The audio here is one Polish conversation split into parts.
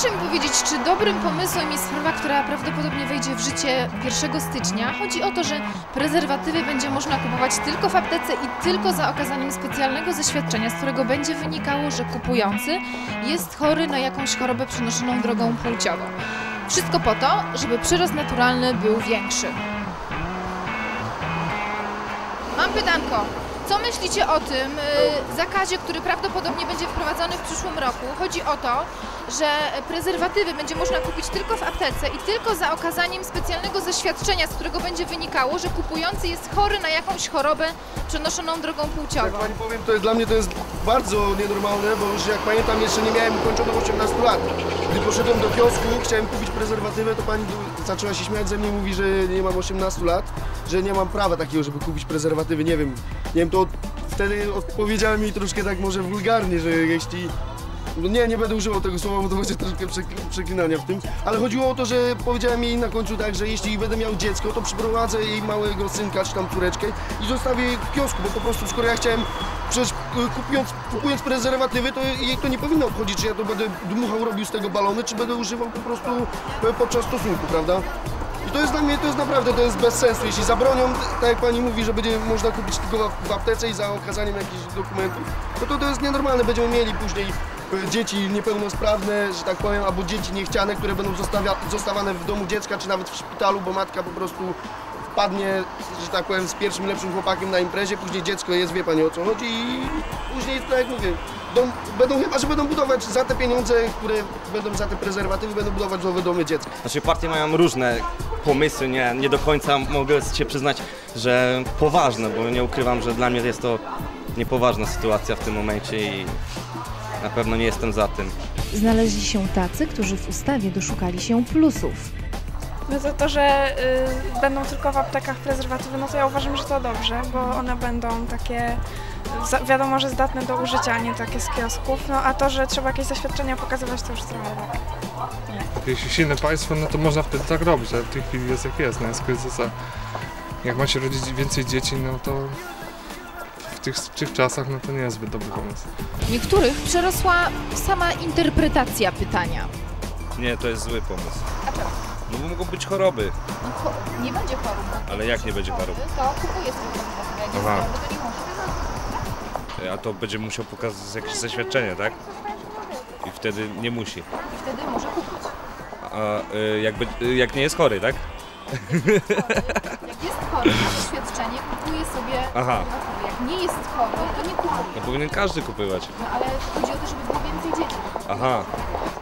Proszę mi powiedzieć, czy dobrym pomysłem jest sprawa, która prawdopodobnie wejdzie w życie 1 stycznia? Chodzi o to, że prezerwatywy będzie można kupować tylko w aptece i tylko za okazaniem specjalnego zaświadczenia, z którego będzie wynikało, że kupujący jest chory na jakąś chorobę przenoszoną drogą płciową. Wszystko po to, żeby przyrost naturalny był większy. Mam pytanko. Co myślicie o tym y, zakazie, który prawdopodobnie będzie wprowadzony w przyszłym roku? Chodzi o to, że prezerwatywy będzie można kupić tylko w aptece i tylko za okazaniem specjalnego zaświadczenia, z którego będzie wynikało, że kupujący jest chory na jakąś chorobę przenoszoną drogą Jak płciową. pani powiem, to jest, dla mnie to jest bardzo nienormalne, bo już jak pamiętam jeszcze nie miałem ukończonych 18 lat. Gdy poszedłem do kiosku, chciałem kupić prezerwatywę, to pani zaczęła się śmiać ze mnie, mówi, że nie mam 18 lat, że nie mam prawa takiego, żeby kupić prezerwatywy, nie wiem. Nie wiem, to wtedy odpowiedziałem jej troszkę tak może wulgarnie, że jeśli no nie, nie będę używał tego słowa, bo to będzie troszkę przekl- przeklinania w tym, ale chodziło o to, że powiedziałem jej na końcu tak, że jeśli będę miał dziecko, to przyprowadzę jej małego synka czy tam córeczkę i zostawię jej w kiosku, bo po prostu skoro ja chciałem, przecież y, kupując, kupując prezerwatywy, to jej to nie powinno obchodzić, czy ja to będę dmuchał, robił z tego balony, czy będę używał po prostu y, podczas stosunku, prawda? I to jest dla mnie, to jest naprawdę, to jest bez sensu. Jeśli zabronią, tak jak pani mówi, że będzie można kupić tylko w- aptece i za okazaniem jakichś dokumentów, to to jest nienormalne. Będziemy mieli później e, dzieci niepełnosprawne, że tak powiem, albo dzieci niechciane, które będą zostawia, zostawane w domu dziecka, czy nawet w szpitalu, bo matka po prostu wpadnie, że tak powiem, z pierwszym lepszym chłopakiem na imprezie, później dziecko jest, wie pani o co chodzi i później, tak jak mówię, dom, będą, chyba, że będą budować za te pieniądze, które będą za te prezerwatywy, będą budować nowe domy dziecka. Znaczy partie mają różne pomysły, nie, nie do końca mogę się przyznać, że poważne, bo nie ukrywam, że dla mnie jest to niepoważna sytuacja w tym momencie i na pewno nie jestem za tym. Znaleźli się tacy, którzy w ustawie doszukali się plusów. No to to, że y, będą tylko w aptekach prezerwatywy, no to ja uważam, że to dobrze, bo one będą takie, wiadomo, że zdatne do użycia, a nie takie z kiosków. No a to, że trzeba jakieś zaświadczenia pokazywać, to już trochę tak. Jeśli silne państwo, no to można wtedy tak robić, ale w tej chwili jest jak jest, no jest kryzys, a jak ma się rodzić więcej dzieci, no to w tych, w tych czasach no to nie jest zbyt dobry pomysł. Niektórych przerosła sama interpretacja pytania. Nie, to jest zły pomysł. A czemu? No bo mogą być choroby. No, cho- nie będzie chorób. Ale jak nie będzie chorób? To kupuje sobie prezerwatywę. Jak jest Aha. choroby, to nie może. A to będzie musiał pokazać jakieś zaświadczenie, tak? I wtedy nie musi. I wtedy może kupić. A y, jak, y, jak nie jest chory, tak? Jak jest chory, ma zaświadczenie, kupuje sobie Aha. Jak nie jest chory, to nie kupuje. No powinien każdy kupywać. No ale chodzi o to, żeby było więcej dzieci. Aha,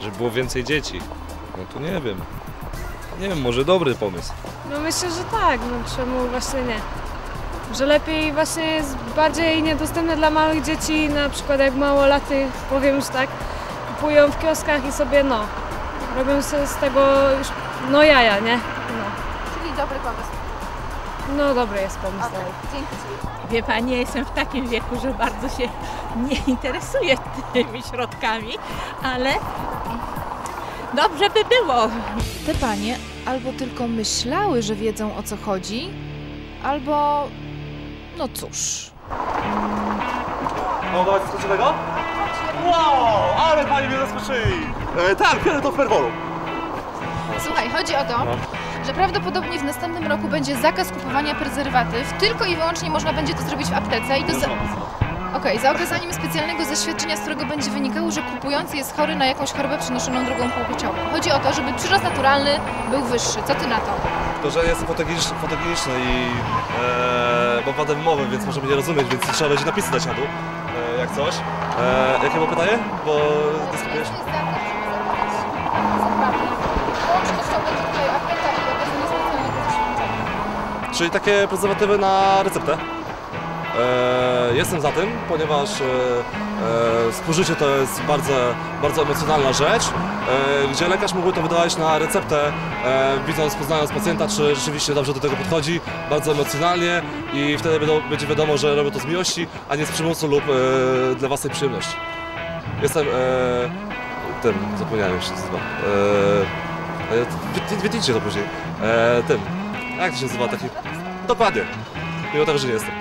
żeby było więcej dzieci. No to nie wiem. Nie wiem, może dobry pomysł. No myślę, że tak, no czemu właśnie nie? Że lepiej właśnie jest bardziej niedostępne dla małych dzieci, na przykład jak małolatych, powiem już tak, kupują w kioskach i sobie no, robią sobie z tego już, no jaja, nie? No, dobry pomysł. no dobry jest pomysł. Okej, dzięki Ci. Wie pani, ja jestem w takim wieku, że bardzo się nie interesuję tymi środkami, ale dobrze by było. Te panie albo tylko myślały, że wiedzą o co chodzi, albo no cóż. No dawać skoczowego? Wow, ale pani mnie zaskoczyli! E, tak, biorę to w perwolu. Słuchaj, chodzi o to, że prawdopodobnie w następnym roku będzie zakaz kupowania prezerwatyw, tylko i wyłącznie można będzie to zrobić w aptece i to za... Okej, za okazaniem specjalnego zaświadczenia, z którego będzie wynikało, że kupujący jest chory na jakąś chorobę przenoszoną drogą płciową. Chodzi o to, żeby przyrost naturalny był wyższy. Co ty na to? To, że jestem fotogeniczny, fotogeniczny i e, mam wadę mowy, więc może mnie nie rozumieć, więc trzeba będzie napisy dać na dół, e, jak coś. E, jakie było pytanie? Bo dyskutujesz? Czyli takie prezerwatywy na receptę. E, jestem za tym, ponieważ e, e, spożycie to jest bardzo, bardzo emocjonalna rzecz, gdzie lekarz mógłby to wydawać na receptę, widząc, poznając pacjenta, czy rzeczywiście dobrze do tego podchodzi, bardzo emocjonalnie i wtedy będzie wiadomo, że robią to z miłości, a nie z przymusu lub dla własnej przyjemności. Jestem tym, zapomniałem już, co. E, e, wy- wytnijcie to później. Tym, jak to się nazywa taki... Dokładnie. Mimo tego, że nie jestem.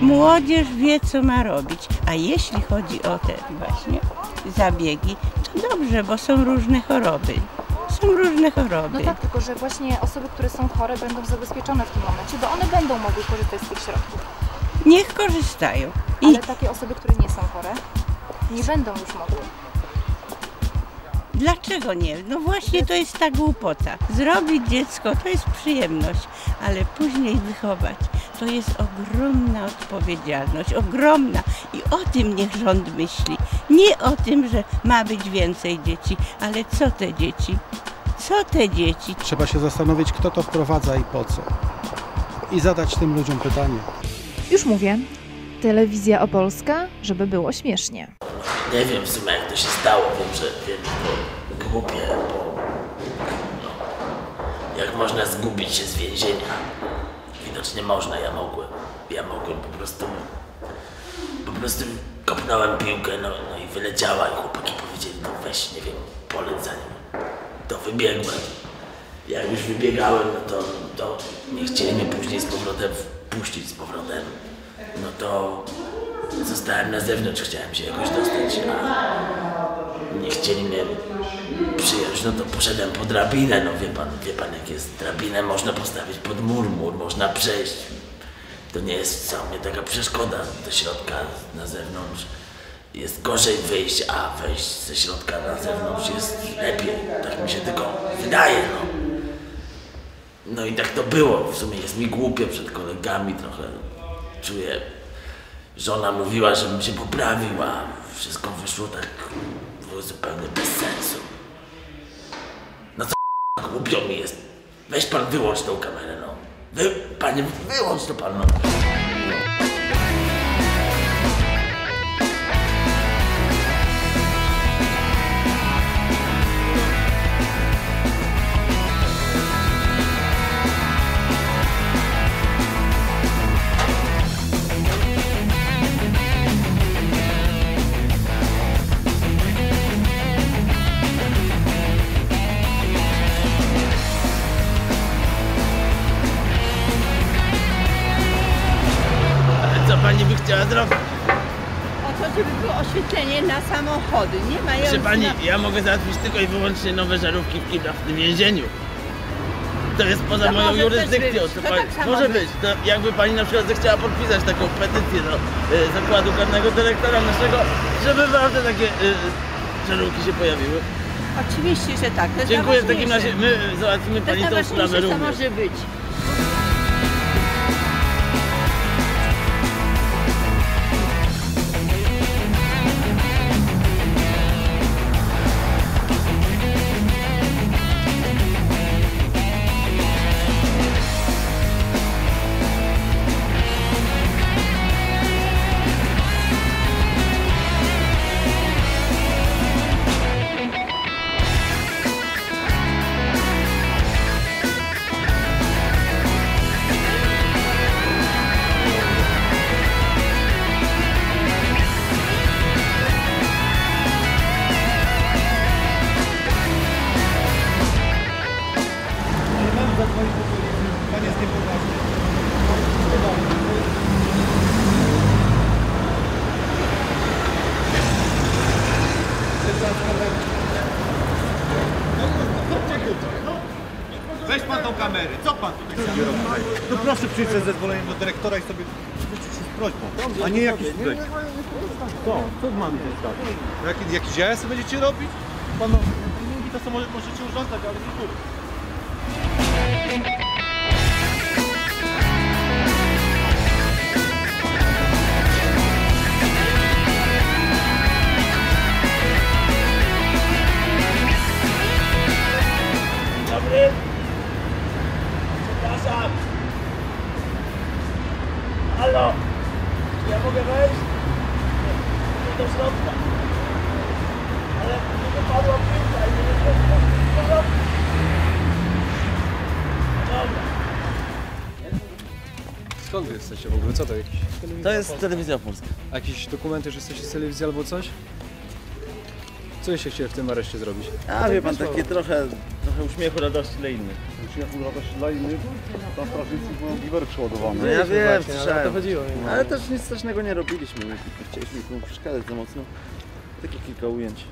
Młodzież wie, co ma robić. A jeśli chodzi o te właśnie zabiegi, to dobrze, bo są różne choroby. Są różne choroby. No tak, tylko że właśnie osoby, które są chore będą zabezpieczone w tym momencie, bo one będą mogły korzystać z tych środków. Niech korzystają. I Ale takie osoby, które nie są chore, nie będą już mogły. Dlaczego nie? No właśnie to jest ta głupota. Zrobić dziecko to jest przyjemność, ale później wychować to jest ogromna odpowiedzialność, ogromna. I o tym niech rząd myśli. Nie o tym, że ma być więcej dzieci, ale co te dzieci? Co te dzieci? Trzeba się zastanowić, kto to wprowadza i po co. I zadać tym ludziom pytanie. Już mówię, telewizja opolska, żeby było śmiesznie. Nie wiem w sumie jak to się stało, wiem, że wiem, to głupie, bo no, jak można zgubić się z więzienia? Widocznie można, ja mogłem. Ja mogłem po prostu, po prostu kopnąłem piłkę, no, no i wyleciała i chłopaki powiedzieli, no weź, nie wiem, nim. To wybiegłem. Jak już wybiegałem, no to, to nie chcieli mnie później z powrotem wpuścić z powrotem. No to Zostałem na zewnątrz, chciałem się jakoś dostać, a nie chcieli mnie przyjąć, no to poszedłem po drabinę, no wie pan, wie pan jak jest, drabinę można postawić pod mur, mur można przejść. To nie jest wcale taka przeszkoda do środka na zewnątrz. Jest gorzej wyjść, a wejść ze środka na zewnątrz jest lepiej, tak mi się tylko wydaje, no. No i tak to było, w sumie jest mi głupio przed kolegami trochę, czuję Żona mówiła, żebym się poprawił, a wszystko wyszło tak było zupełnie bez sensu. No co głupio mi jest. Weź pan wyłącz tą kamerę, no. Wy, panie, wyłącz to pan, no. O to, żeby było oświetlenie na samochody. Nie mają. Proszę pani, ja mogę załatwić tylko i wyłącznie nowe żarówki w kiblach w tym więzieniu. To jest poza To moją jurysdykcją. To To pani, tak może być. To jakby pani na przykład zechciała podpisać taką petycję do y, zakładu karnego dyrektora naszego, żeby naprawdę takie y, żarówki się pojawiły. Oczywiście, że tak. To Dziękuję w takim razie. My załatwimy To jest pani tą sprawę również. może być. Proszę przyjść ze zezwoleniem do dyrektora i sobie zwrócić się z prośbą, a nie jakiś tutaj. Co? Co mamy tutaj Jaki, Jakiś sobie będziecie robić? Pan no, mówi to co może, możecie urządzać, ale nie tu. Jesteście w ogóle? Co to jakiś? To jest telewizja polska. A jakieś dokumenty, że jesteście z telewizji albo coś? Co jeszcze chcieli w tym areszcie zrobić? A wie pan, takie trochę, trochę uśmiechu, radości dla innych. Uśmiechu, radości dla innych, tam strażnicy były giwery przeładowane. No ja wiem, właśnie, ale o to chodziło. Ale też nic strasznego nie robiliśmy, my tylko chcieliśmy komuś przeszkadzać za mocno. Takie kilka ujęć.